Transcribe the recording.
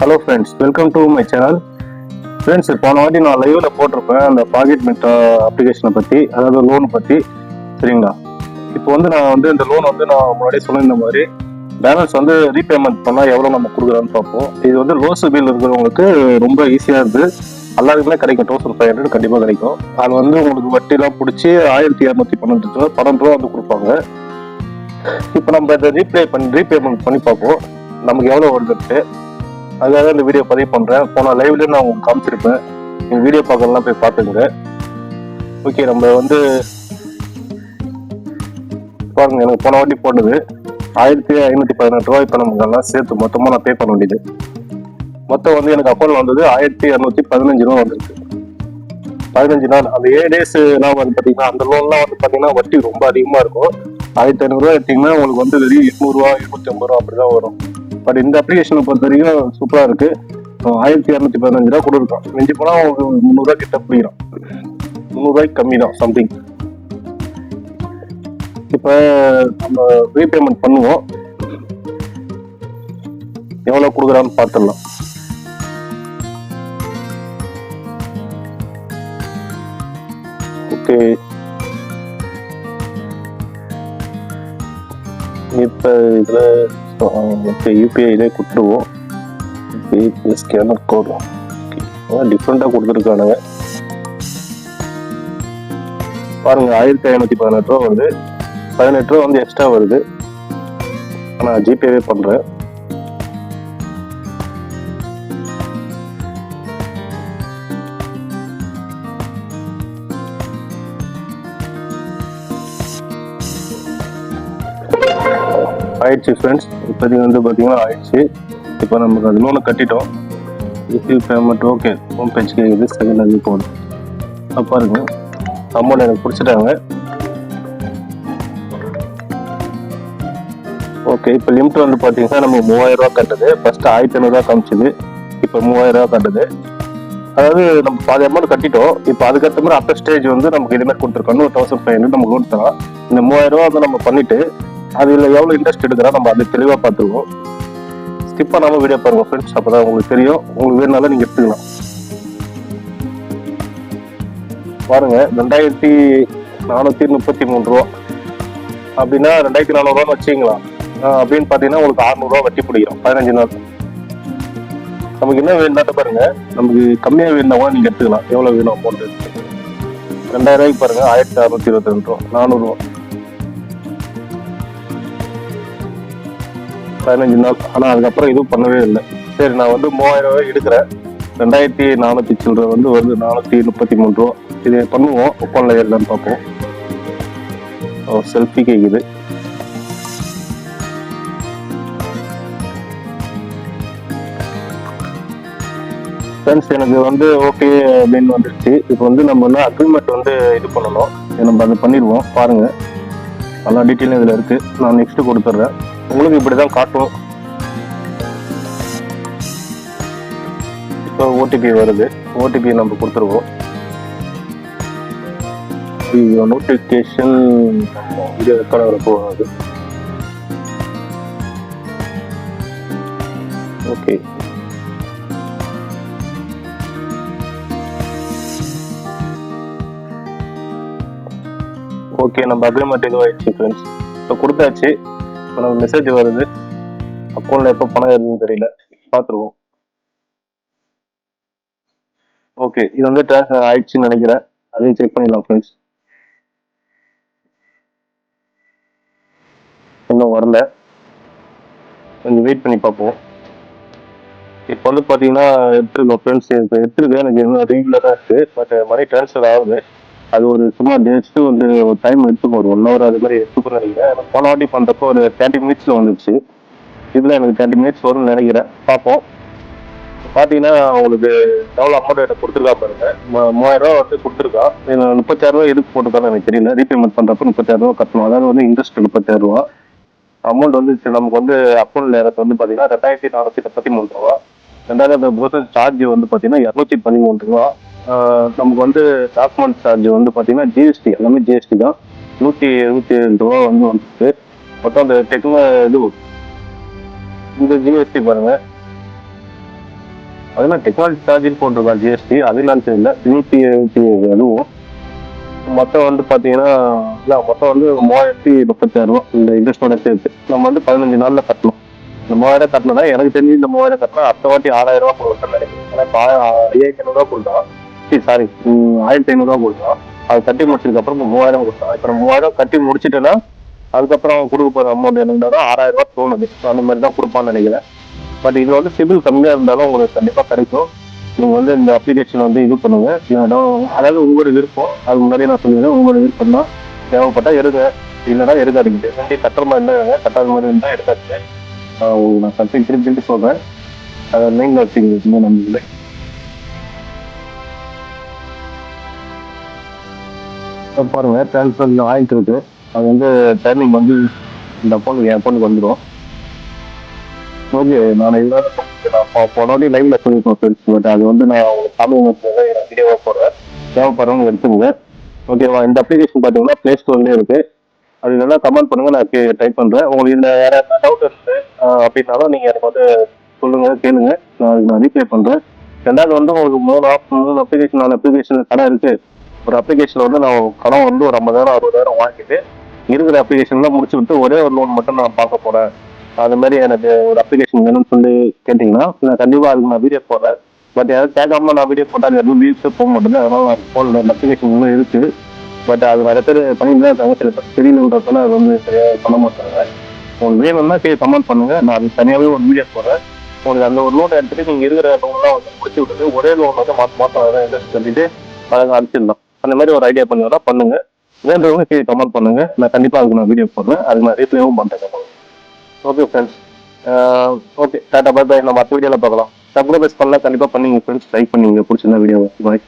Hello friends welcome to my channel friends போன வாட்டி நான் லைவ்ல போட்டிருப்பேன். அந்த பாக்கெட் மெட்டா அப்ளிகேஷனை பற்றி அதாவது லோன் பற்றி சரிங்களா? இப்போ வந்து நான் வந்து இந்த லோன் வந்து நான் முன்னாடியே சொல்லியிருந்த மாதிரி பேலன்ஸ் வந்து ரீபேமெண்ட் பண்ணால் எவ்வளோ நம்ம கொடுக்குறான்னு பார்ப்போம். இது வந்து லோ சிபில் இருக்கிறவங்களுக்கு ரொம்ப ஈஸியாக இருக்குது எல்லாருக்குமே கிடைக்கும். தௌசண்ட் ஃபைவ் ஹண்ட்ரட் கண்டிப்பாக கிடைக்கும். அது வந்து உங்களுக்கு வட்டிலாம் பிடிச்சி ஆயிரத்தி இரநூத்தி பன்னெண்டு ரூபா பன்னெண்டு ரூபா வந்து கொடுப்பாங்க. இப்போ நம்ம இதை ரீப்ளே பண்ணி ரீபேமெண்ட் பண்ணி பார்ப்போம். நமக்கு எவ்வளோ வருதுன்ட்டு. அதுக்காக இந்த வீடியோ பதிவு பண்றேன். போன லைவ்ல நான் உங்களுக்கு காமிச்சிருப்பேன். நீங்கள் வீடியோ பார்க்கலாம் போய் பார்த்துங்க ஓகே நம்ம வந்து பாருங்க எனக்கு போன வாட்டி போட்டது ஆயிரத்தி ஐநூத்தி பதினெட்டு ரூபாய் இப்போ நமக்கு எல்லாம் சேர்த்து மொத்தமா நான் பே பண்ண வேண்டியது. மொத்தம் வந்து எனக்கு அக்கௌண்ட்ல வந்தது ஆயிரத்தி இரநூத்தி பதினஞ்சு ரூபா வந்திருக்கு. பதினஞ்சு நாள் அந்த ஏழு டேஸ் எல்லாம் வந்து பாத்தீங்கன்னா அந்த லோன்லாம் வந்து பாத்தீங்கன்னா வட்டி ரொம்ப அதிகமா இருக்கும். ஆயிரத்தி ஐநூறுரூவா எடுத்தீங்கன்னா உங்களுக்கு வந்து வெறும் எட்நூறுவா இருபத்தி ஐம்பது ரூபா அப்படிதான் வரும். பட் இந்த அப்ளிகேஷனை பொறுத்த வரைக்கும் சூப்பராக இருக்கு ஆயிரத்தி இரநூத்தி பதினஞ்சு ரூபா கொடுத்துருக்கோம் மிஞ்சி போனால் உங்களுக்கு முந்நூறுரூவா கிட்ட புரியும் முந்நூறுரூவாய்க்கு கம்மி தான் சம்திங் இப்போ நம்ம ரீபேமெண்ட் பண்ணுவோம். எவ்வளோ கொடுக்குறான்னு பார்த்துடலாம். ஓகே இப்போ இதில் ஓகே யூபிஐலே கொடுத்துருவோம் ஓகே ஸ்கேனர் கோடு டிஃப்ரெண்ட்டாக கொடுத்துருக்கானுங்க பாருங்க ஆயிரத்தி ஐநூற்றி பதினெட்டு ரூபா வருது பதினெட்டு ரூபா வந்து எக்ஸ்ட்ரா வருது நான் ஜிபேவே பண்ணுறேன் ஆயிடுச்சு ஃப்ரெண்ட்ஸ் இப்போதைக்கு வந்து பார்த்தீங்கன்னா ஆயிடுச்சு. இப்போ நமக்கு அது லோனை கட்டிட்டோம். Receive payment okay home page கேட்குது செகண்ட் அது போகணும் அப்போ இருக்கு அமௌண்ட் எனக்கு பிடிச்சிட்டாங்க. ஓகே இப்போ லிமிட் வந்து பார்த்தீங்கன்னா நம்ம மூவாயிரம் ரூபா கட்டுது. ஃபஸ்ட்டு ஆயிரத்தி ஐநூறுரூவா காமிச்சிது. இப்போ மூவாயிரம் ரூபா கட்டுது. அதாவது நம்ம பாதி அமௌண்ட் கட்டிட்டோம். இப்போ அதுக்கேற்ற மாதிரி அடுத்த ஸ்டேஜ் வந்து நமக்கு இதுமாதிரி கொடுத்துருக்கோம். ஒரு தௌசண்ட் ஃபைவ் ஹண்ட்ரட் நம்ம கொடுத்தோம் இந்த மூவாயிரம் ரூபா வந்து நம்ம பண்ணிட்டு அதுல எவ்வளவு இன்ட்ரெஸ்ட் எடுக்கிறா நம்ம அதை தெளிவா பார்த்துருவோம் ஸ்கிப் பண்ணாம வீடியோ பாருங்க ஃப்ரெண்ட்ஸ் அப்பதான் உங்களுக்கு தெரியும். உங்களுக்கு வேணுனாலும் நீங்க எடுத்துக்கலாம். பாருங்க ரெண்டாயிரத்தி நானூத்தி முப்பத்தி மூணு ரூபா. அப்படின்னா ரெண்டாயிரத்தி நானூறுவான்னு வச்சுக்கலாம் அப்படின்னு பாத்தீங்கன்னா உங்களுக்கு அறுநூறுவா வட்டி பிடிக்கும் பதினஞ்சு நாள் நமக்கு என்ன வேணும்னா பாருங்க நமக்கு கம்மியா வேணும்னா கூட நீங்க எடுத்துக்கலாம். எவ்வளவு வேணும் அமௌண்ட் ரெண்டாயிரம் ரூபாய்க்கு பாருங்க ஆயிரத்தி அறுநூத்தி இருபத்தி ரெண்டு ரூபா நானூறுவா பதினஞ்சு நாள். ஆனால் அதுக்கப்புறம் எதுவும் பண்ணவே இல்லை. சரி நான் வந்து மூவாயிரம் ரூபாய் எடுக்கிறேன். ரெண்டாயிரத்தி நானூற்றி சில்லரை வந்து வருது. நானூற்றி முப்பத்தி மூணு ரூபா. இதை பண்ணுவோம். ஒப்பனில் ஏறலான்னு பார்ப்போம். செல்ஃபி கேட்குது ஃப்ரெண்ட்ஸ் எனக்கு வந்து ஓகே அப்படின்னு வந்துருச்சு. இப்போ வந்து நம்ம வந்து அக்ரிமெண்ட் வந்து இது பண்ணணும். நம்ம அதை பண்ணிடுவோம். பாருங்க. எல்லா டீட்டெயிலும் இதில் இருக்கு. நான் நெக்ஸ்ட்டு கொடுத்துட்றேன். உங்களுக்கு இப்படி தான் காட்டும். இப்போ ஓடிபி வருது. ஓடிபி நம்ம கொடுத்துருவோம் நோட்டிஃபிகேஷன் வீடியோ ரெக்கார்ட் வர போகாது. ஓகே ஓகே நம்ம அக்ரிமெண்ட் இதுவாகிடுச்சு ஃப்ரெண்ட்ஸ் இப்போ கொடுத்தாச்சு. இப்போ நம்ம மெசேஜ் வருது. அக்கௌண்ட்ல எப்போ பணம் ஏறுதுன்னு தெரியல. பார்த்துருவோம் ஓகே இது வந்து ட்ரான்ஸ்ஃபர் ஆயிடுச்சுன்னு நினைக்கிறேன். அதையும் செக் பண்ணிடலாம் ஃப்ரெண்ட்ஸ் இன்னும் வரல. கொஞ்சம் வெயிட் பண்ணி பார்ப்போம். இப்போ வந்து பார்த்தீங்கன்னா எடுத்துருக்கோம் ஃப்ரெண்ட்ஸ் இப்போ எடுத்துருக்கேன். எனக்கு இன்னும் ரெகுலராக இருக்குது பட் மணி ட்ரான்ஸ்ஃபர் ஆகுது. அது ஒரு சும்மா ஜஸ்ட் வந்து ஒரு டைம் எடுத்துக்கும் ஒரு ஒன் ஹவர் அது மாதிரி எடுத்துக்கும் நினைக்கிறேன் போன வாட்டி பண்ணுறப்போ ஒரு தேர்ட்டி மினிட்ஸில் வந்துச்சு இதில் எனக்கு தேர்ட்டி மினிட்ஸ் வரும்னு நினைக்கிறேன். பார்ப்போம். பார்த்தீங்கன்னா உங்களுக்கு எவ்வளோ அமௌண்ட் எனக்கு கொடுத்துருக்கா பாருங்க. மூவாயிரம் ரூபா வந்து கொடுத்துருக்கா. முப்பத்தாயிரம் ரூபா எதுக்கு போட்டுருக்கான்னு எனக்கு தெரியல. ரீபேமெண்ட் பண்ணுறப்ப முப்பத்தாயிரம் ரூபா கட்டணும். அதாவது வந்து இன்ட்ரெஸ்ட் முப்பத்தாயிரம் ரூபா. அமௌண்ட் வந்து நமக்கு வந்து அக்கௌண்ட்ல எனக்கு வந்து பார்த்தீங்கன்னா ரெண்டாயிரத்தி நானூற்றி முப்பத்தி மூணு ரூபா. ரெண்டாயிரம் அந்த சார்ஜ் வந்து பார்த்தீங்கன்னா இரநூத்தி பதிமூணு ரூபா. நமக்கு வந்து டாக்குமெண்ட் சார்ஜ் வந்து பார்த்தீங்கன்னா ஜிஎஸ்டி எல்லாமே ஜிஎஸ்டி தான். நூற்றி எழுபத்தி ரெண்டு ரூபா வந்து வந்துருக்கு. மொத்தம் அந்த டெக்னோ இது இந்த ஜிஎஸ்டி பாருங்க. அதெல்லாம் டெக்னாலஜி சார்ஜின்னு போட்டிருக்கோம் ஜிஎஸ்டி அது தெரியல. நூற்றி எழுபத்தி அதுவும். மொத்தம் வந்து பார்த்தீங்கன்னா இல்லை மொத்தம் வந்து மூவாயிரத்தி முப்பத்தாயிரம் ரூபா இந்த இன்ட்ரெஸ்டோட சேர்த்து. நம்ம வந்து பதினஞ்சு நாளில் கட்டணும். இந்த மூவாயிரம் கட்டினா எனக்கு தெரிஞ்சு இந்த மூவாயிரம் கட்டினா அடுத்த வாட்டி ஆறாயிரம் ரூபா கொடுக்கணும் நினைக்கிறேன் ஏன்னா இப்போ ஐயாயிரத்தி ஐநூறுரூவா கொடுத்தோம் சரி சாரி ஆயிரத்தி ஐநூறுரூவா கொடுத்தா. அது கட்டி முடிச்சதுக்கு அப்புறம் மூவாயிரம் கொடுத்தா. இப்போ மூவாயிரம் கட்டி முடிச்சிட்டேன்னா அதுக்கப்புறம் கொடுக்க போகிற அமௌண்ட் என்னன்னா ஆறாயிரம் ரூபா தோணுது. அந்த மாதிரி தான் கொடுப்பான்னு நினைக்கிறேன். பட் இது வந்து சிபில் கம்மியாக இருந்தாலும் உங்களுக்கு கண்டிப்பாக கிடைக்கும். நீங்கள் வந்து இந்த அப்ளிகேஷன் வந்து இது பண்ணுங்க. இடம் அதாவது உங்களோட விருப்பம். அது முன்னாடியே நான் சொல்லிடுறேன். உங்களோட விருப்பம் தான். தேவைப்பட்டா எடுங்க இல்லைன்னா எடுக்காதீங்க வண்டி கட்டுற மாதிரி இருந்தால் கட்டாத மாதிரி இருந்தால் எடுக்காதீங்க. நான் சம்திங் திருப்பி திருப்பி சொல்கிறேன் அதை லைனில் வச்சுக்கிங்க. நம்ம பாருங்க டிரான்ஸ்ஃபர் ஆயிட்டு இருக்கு. அது வந்து டைமிங் வந்து இந்த பொண்ணு என் பொண்ணுக்கு வந்துடும் ஓகே நான் இதெல்லாம் நான் லைவ்ல சொல்லியிருக்கோம் ஃப்ரெண்ட்ஸ் பட் அது வந்து நான் உங்களுக்கு காமிங்க வீடியோவாக போடுறேன். தேவைப்படுறவங்க எடுத்துக்கோங்க. ஓகேவா இந்த அப்ளிகேஷன் பார்த்தீங்கன்னா ப்ளே ஸ்டோர்லேயே இருக்கு. அது நல்லா கமெண்ட் பண்ணுங்க நான் டைப் பண்ணுறேன் உங்களுக்கு இந்த யாராவது டவுட் இருக்கு அப்படின்னாலும் நீங்கள் எனக்கு வந்து சொல்லுங்க கேளுங்க. நான் அதுக்கு நான் ரீப்ளை பண்ணுறேன் ரெண்டாவது வந்து உங்களுக்கு மூணு ஆப் மூணு அப்ளிகேஷன் நாலு அப்ளிகேஷன் கடை இருக்குது ஒரு அப்ளிகேஷன் வந்து நான் கடன் வந்து ஒரு ஐம்பதாயிரம் அறுபதாயிரம் வாங்கிட்டு இருக்கிற அப்ளிகேஷன்லாம் முடிச்சு விட்டு ஒரே ஒரு லோன் மட்டும் நான் பார்க்க போறேன். அது மாதிரி எனக்கு ஒரு அப்ளிகேஷன் வேணும்னு சொல்லி கேட்டிங்கன்னா நான் கண்டிப்பாக அதுக்கு நான் வீடியோ போடுறேன். பட் யாரும் கேட்காம நான் வீடியோ போட்டால் எதுவும் வீட்டு போக மாட்டேங்குது. அதனால நான் போடல அப்ளிகேஷன் இன்னும் இருக்கு. பட் அது நிறைய பேர் பண்ணிட்டு தான் இருக்காங்க சில பேர் தெரியலன்றதுனால அது வந்து சரியாக பண்ண மாட்டாங்க. உங்களுக்கு வேணும்னா கே கமெண்ட் பண்ணுங்க. நான் அது தனியாகவே ஒரு வீடியோ போடுறேன். உங்களுக்கு அந்த ஒரு லோன் எடுத்துட்டு நீங்கள் இருக்கிற லோன்லாம் வந்து முடிச்சு விட்டுட்டு ஒரே லோன் வந்து மாற்ற மாற்றம் சொல்லிட்டு அழகாக அடிச்சிடலாம் அந்த மாதிரி ஒரு ஐடியா பண்ணி வரா பண்ணுங்க. வேண்டவங்க கீழே கமெண்ட் பண்ணுங்க. நான் கண்டிப்பா அதுக்கு நான் வீடியோ போடுறேன். அதுக்கு நான் ரீப்ளேவும் பண்றேன். Okay friends okay tata bye bye நம்ம அடுத்த வீடியோவில் பார்க்கலாம். சப்ஸ்கிரைப் பண்ணலாம் கண்டிப்பாக பண்ணுங்க ஃப்ரெண்ட்ஸ் லைக் பண்ணுங்க. பிடிச்சிருந்தா வீடியோ பாய்